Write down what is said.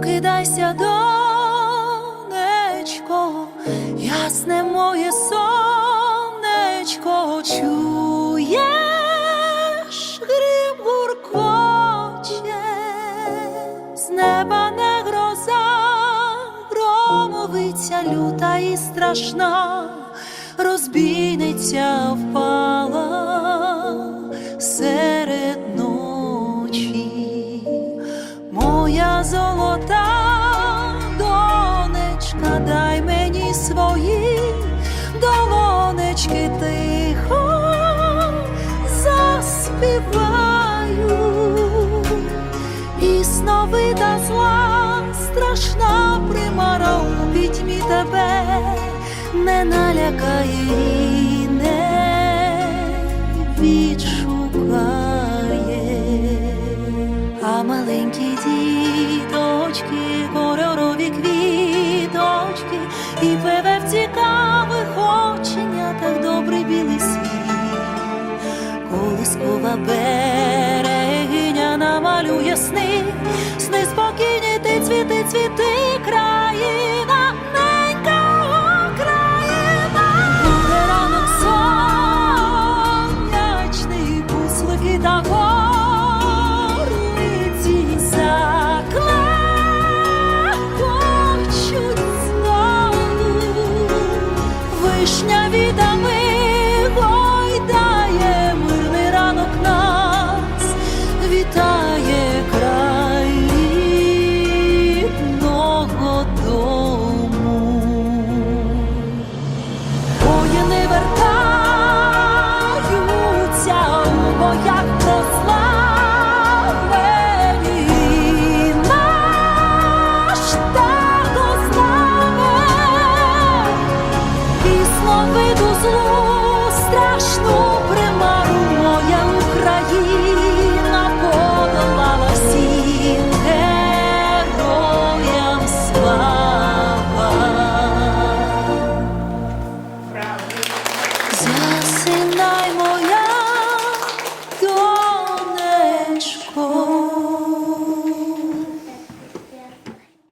Прокидайся, донечко, ясне моє сонечко, чуєш, грім гуркоче, з неба не гроза, громовиця люта і страшна, розбійниця впала дай мені свої долонечки тихо заспіваю. І сновита зла, страшна примара у пітьмі тебе не налякає і не відшукає. А маленькі діточки, кольорові квіточки, і певе в цікавих оченятах добрий білий світ. Колискова берегиня намалює сни, сни спокійні, ти цвіти, цвіти, hata